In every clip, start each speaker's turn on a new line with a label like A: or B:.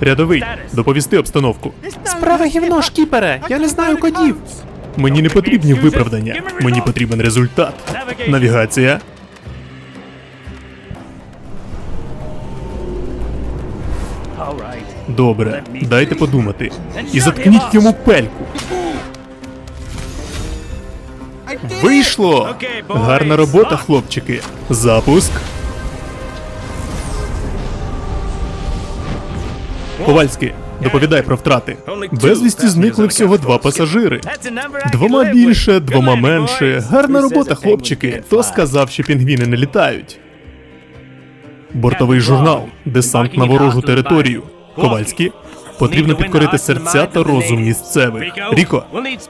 A: Рядовий, доповісти обстановку.
B: Справа гівно, шкіпере, я не знаю кодів.
A: Мені не потрібні виправдання. Мені потрібен результат. Навігація. Добре, дайте подумати. І заткніть йому пельку. Вийшло! Гарна робота, хлопчики. Запуск. Ковальський, доповідай про втрати. Безвісті зникли всього два пасажири. Двома більше, двома менше. Гарна робота, хлопчики. Хто сказав, що пінгвіни не літають? Бортовий журнал. Десант на ворожу територію. Ковальський. Потрібно підкорити серця та розум місцевих. Ріко,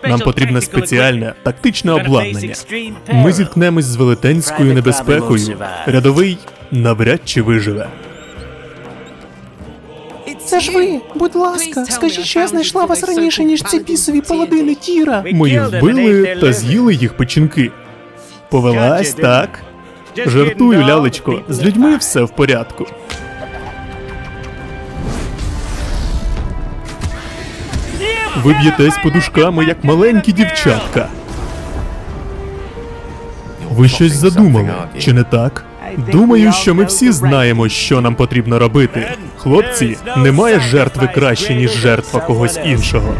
A: нам потрібне спеціальне тактичне обладнання. Ми зіткнемось з велетенською небезпекою. Рядовий навряд чи виживе.
B: Це ж ви, будь ласка, скажіть, що я знайшла вас раніше, ніж ці бісові паладини Тіра.
A: Ми їх вбили та з'їли їх печінки. Повелась, так? Жартую, лялечко, з людьми все в порядку. Ви б'єтесь подушками, як маленькі дівчатка. Ви щось задумали, чи не так? Думаю, що ми всі знаємо, що нам потрібно робити. Хлопці, немає жертви краще, ніж жертва когось іншого.